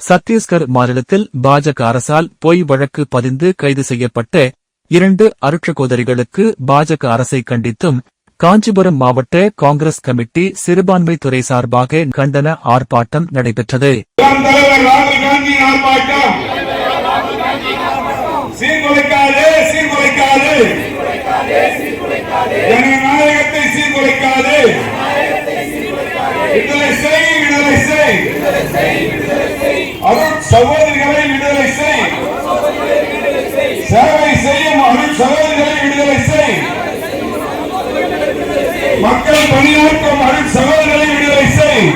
சத்தீஸ்கர் மாநிலத்தில் பாஜக அரசால் பொய் வழக்கு பதிந்து கைது செய்யப்பட்ட இரண்டு அருட்சகோதரிகளுக்கு பாஜக அரசை கண்டித்தும் காஞ்சிபுரம் மாவட்ட காங்கிரஸ் கமிட்டி சிறுபான்மை துறை சார்பாக கண்டன ஆர்ப்பாட்டம் நடைபெற்றது. சீர்குலைக்காது விடுதலை செய் விடுதலை செய். அருள் சகோதரிகளை விடுதலை செய். சேவை செய்யும் அருள் சகோதரிகளை விடுதலை செய். மக்கள் பணியாற்றும் அருள் சகோதரிகளை விடுதலை செய்.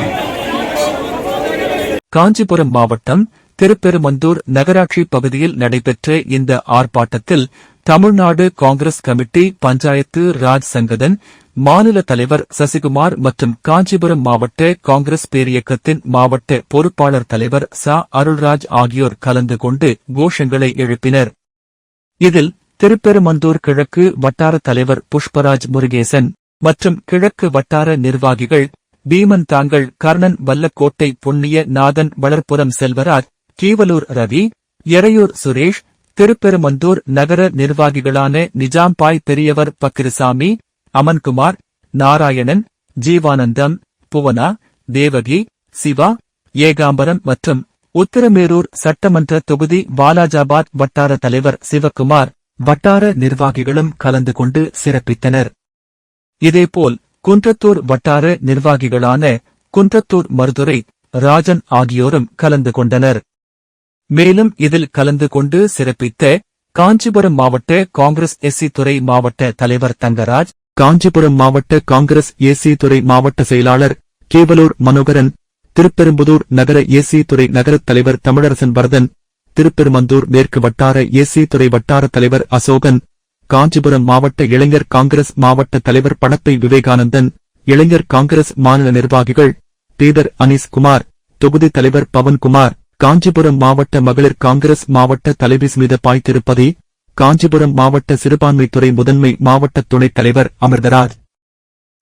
காஞ்சிபுரம் மாவட்டம் திருப்பெருமந்தூர் நகராட்சி பகுதியில் நடைபெற்ற இந்த ஆர்ப்பாட்டத்தில் தமிழ்நாடு காங்கிரஸ் கமிட்டி பஞ்சாயத்து ராஜ் சங்கதன் மாநில தலைவர் சசிகுமார் மற்றும் காஞ்சிபுரம் மாவட்ட காங்கிரஸ் பேரியக்கத்தின் மாவட்ட பொறுப்பாளர் தலைவர் ச. அருள்ராஜ் ஆகியோர் கலந்து கொண்டு கோஷங்களை எழுப்பினர். இதில் திருப்பெருமந்தூர் கிழக்கு வட்டார தலைவர் புஷ்பராஜ் முருகேசன் மற்றும் கிழக்கு வட்டார நிர்வாகிகள் பீமன் தாங்கள் கர்ணன் வல்லக்கோட்டை புண்ணிய நாதன் வளர்ப்புறம் செல்வராஜ் கீவலூர் ரவி எறையூர் சுரேஷ் திருப்பெருமந்தூர் நகர நிர்வாகிகளான நிஜாம்பாய் பெரியவர் பக்கிரிசாமி அமன்குமார் நாராயணன் ஜீவானந்தம் புவனா தேவகி சிவா ஏகாம்பரம் மற்றும் உத்திரமேரூர் சட்டமன்ற தொகுதி பாலாஜாபாத் வட்டார தலைவர் சிவக்குமார் வட்டார நிர்வாகிகளும் கலந்து கொண்டு சிறப்பித்தனர். இதேபோல் குன்றத்தூர் வட்டார நிர்வாகிகளான குன்றத்தூர் மருதுரை ராஜன் ஆகியோரும் கலந்து கொண்டனர். மேலும் இதில் கலந்து கொண்டு சிறப்பித்த காஞ்சிபுரம் மாவட்ட காங்கிரஸ் எஸ்சி துறை மாவட்ட தலைவர் தங்கராஜ் காஞ்சிபுரம் மாவட்ட காங்கிரஸ் ஏசி துறை மாவட்ட செயலாளர் கேவலூர் மனோகரன் திருப்பெரும்புதூர் நகர ஏசி துறை நகரத் தலைவர் தமிழரசன் வரதன் திருப்பெருமந்தூர் மேற்கு வட்டார ஏசி துறை வட்டார தலைவர் அசோகன் காஞ்சிபுரம் மாவட்ட இளைஞர் காங்கிரஸ் மாவட்ட தலைவர் பணப்பை விவேகானந்தன் இளைஞர் காங்கிரஸ் மாநில நிர்வாகிகள் பீதர் அனீஸ்குமார் தொகுதி தலைவர் பவன்குமார் காஞ்சிபுரம் மாவட்ட மகளிர் காங்கிரஸ் மாவட்ட தலைவி ஸ்மித பாய் திருப்பதி காஞ்சிபுரம் மாவட்ட சிறுபான்மைத்துறை முதன்மை மாவட்ட துணைத் தலைவர் அமிர்தராஜ்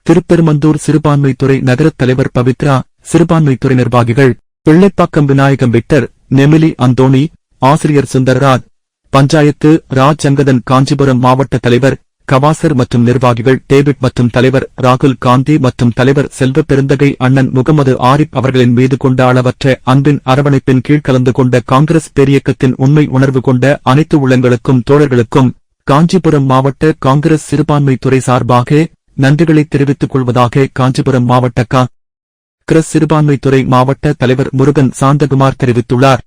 திருப்பெருமந்தூர் சிறுபான்மைத்துறை நகரத் தலைவர் பவித்ரா சிறுபான்மைத்துறை நிர்வாகிகள் பிள்ளைப்பாக்கம் விநாயகம் விக்டர் நெமிலி அந்தோணி ஆசிரியர் சுந்தரராஜ் பஞ்சாயத்து ராஜ் சங்கதன் காஞ்சிபுரம் மாவட்ட தலைவர் கவாசர் மற்றும் நிர்வாகிகள் டேவிட் மற்றும் தலைவர் ராகுல் காந்தி மற்றும் தலைவர் செல்வ பெருந்தகை அண்ணன் முகமது ஆரிப் அவர்களின் மீது கொண்ட அளவற்ற அன்பின் அரவணைப்பின் கீழ் கலந்து கொண்ட காங்கிரஸ் பேரியக்கத்தின் உண்மை உணர்வு கொண்ட அனைத்து உள்ளங்களுக்கும் தோழர்களுக்கும் காஞ்சிபுரம் மாவட்ட காங்கிரஸ் சிறுபான்மை துறை சார்பாக நன்றிகளை தெரிவித்துக் கொள்வதாக காஞ்சிபுரம் மாவட்ட காங்கிரஸ் சிறுபான்மைத்துறை மாவட்ட தலைவர் முருகன் சாந்தகுமார் தெரிவித்துள்ளார்.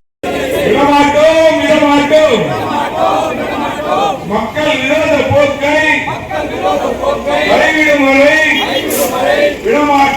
மக்கள் விரோத போக்கை கைவிடும் வரை விடமாட்டோம்.